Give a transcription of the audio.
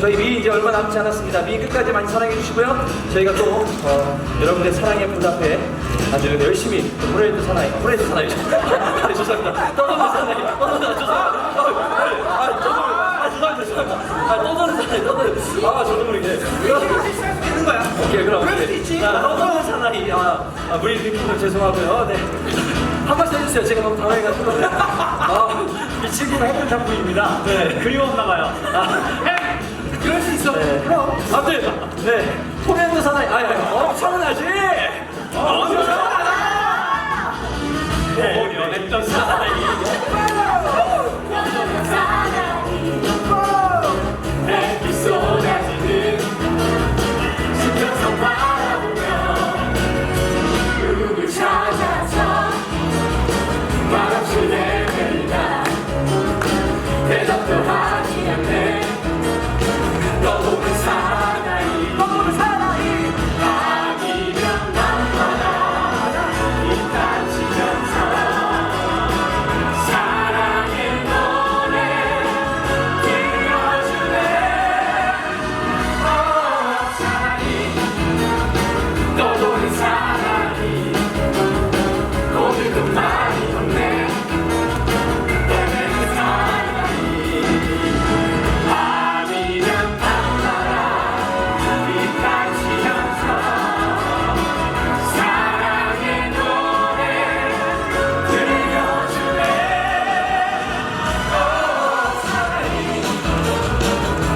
저희 미 이제 얼마 남지 않았습니다. 미 끝까지 많이 사랑해 주시고요. 저희가 또 어, 여러분의 사랑에 보답해 아주 열심히 또 브레이드 사나이, 브레이드 사나이. 아, 죄송합니다. 떠도는 사나이, 떠도는 죄송합니다. 아, 저도, 아, 죄송합니다, 죄송합니다. 아, 떠도는 사나이, 떠도는. 아, 저도 모르게. 있는 거야. 오케이, 그럼. 그럴 네. 있지. 자, 떠도는 사나이. 아, 아 무리 느끼면 죄송하고요. 네. 한 말씀 해주세요. 제가 너무 당황해가지고. 아, 이 친구가 했던 작품입니다. 네. 그리웠나봐요. 아, 그럴 수 있어. 네. 그럼. 아무튼 네 토렌도 사나이 아니 아니 엄청나지